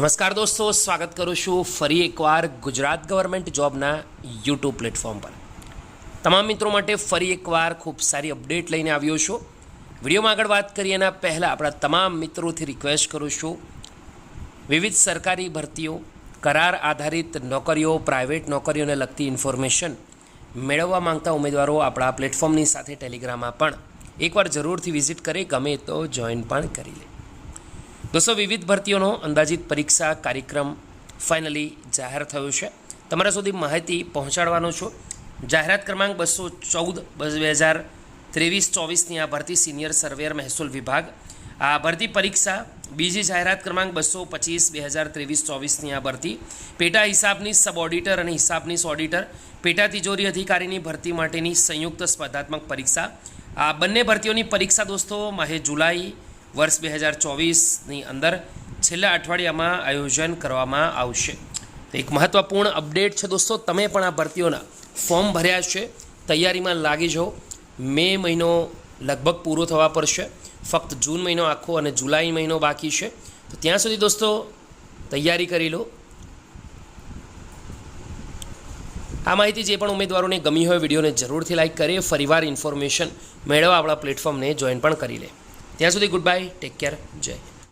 નમસ્કાર દોસ્તો, સ્વાગત કરું છું ફરી એકવાર ગુજરાત ગવર્મેન્ટ જોબના યુટ્યુબ પ્લેટફોર્મ પર. તમામ મિત્રો માટે ફરી એકવાર ખૂબ સારી અપડેટ લઈને આવ્યો છું. વિડીયોમાં આગળ વાત કરીએ એના પહેલાં આપણા તમામ મિત્રોથી રિક્વેસ્ટ કરું છું. વિવિધ સરકારી ભરતીઓ, કરાર આધારિત નોકરીઓ પ્રાઇવેટ નોકરીઓને લગતી ઇન્ફોર્મેશન મેળવવા માંગતા ઉમેદવારો આપણા પ્લેટફોર્મની સાથે ટેલિગ્રામમાં પણ એકવાર જરૂરથી વિઝિટ કરી, ગમે તો જોઈન પણ કરી લે. દોસ્તો વિવિધ ભરતીઓનો અંદાજિત પરીક્ષા કાર્યક્રમ ફાઇનલી જાહેર થયો છે. તમારા સુધી માહિતી પહોંચાડવાનો છું. જાહેરાત ક્રમાંક બસો ચૌદ બે હજાર ત્રેવીસ ચોવીસની આ ભરતી સિનિયર સર્વેયર મહેસૂલ વિભાગ. આ ભરતી પરીક્ષા બીજી જાહેરાત ક્રમાંક બસો પચીસ બે હજાર ત્રેવીસ ચોવીસની આ ભરતી. પેટા હિસાબની સબ ઓડિટર અને હિસાબની ઓડિટર, પેટા તિજોરી અધિકારીની ભરતી માટેની સંયુક્ત સ્પર્ધાત્મક પરીક્ષા. આ બંને ભરતીઓની પરીક્ષા દોસ્તો, માહે જુલાઈ વર્ષ બે હજાર ચોવીસની અંદર છેલ્લા અઠવાડિયામાં આયોજન કરવામાં આવશે. તો એક મહત્ત્વપૂર્ણ અપડેટ છે દોસ્તો, તમે પણ આ ભરતીઓના ફોર્મ ભર્યા છે, તૈયારીમાં લાગી જાઓ. મે મહિનો લગભગ પૂરો થવા છે, ફક્ત જૂન મહિનો આખો અને જુલાઈ મહિનો બાકી છે. તો ત્યાં સુધી દોસ્તો, તૈયારી કરી લો. આ માહિતી જે પણ ઉમેદવારોને ગમી હોય વિડીયોને જરૂરથી લાઇક કરીએ ફરીવાર ઇન્ફોર્મેશન મેળવવા આપણા પ્લેટફોર્મને જોઈન પણ કરી લે. ત્યાં સુધી ગુડ બાય ટેક કેર જય.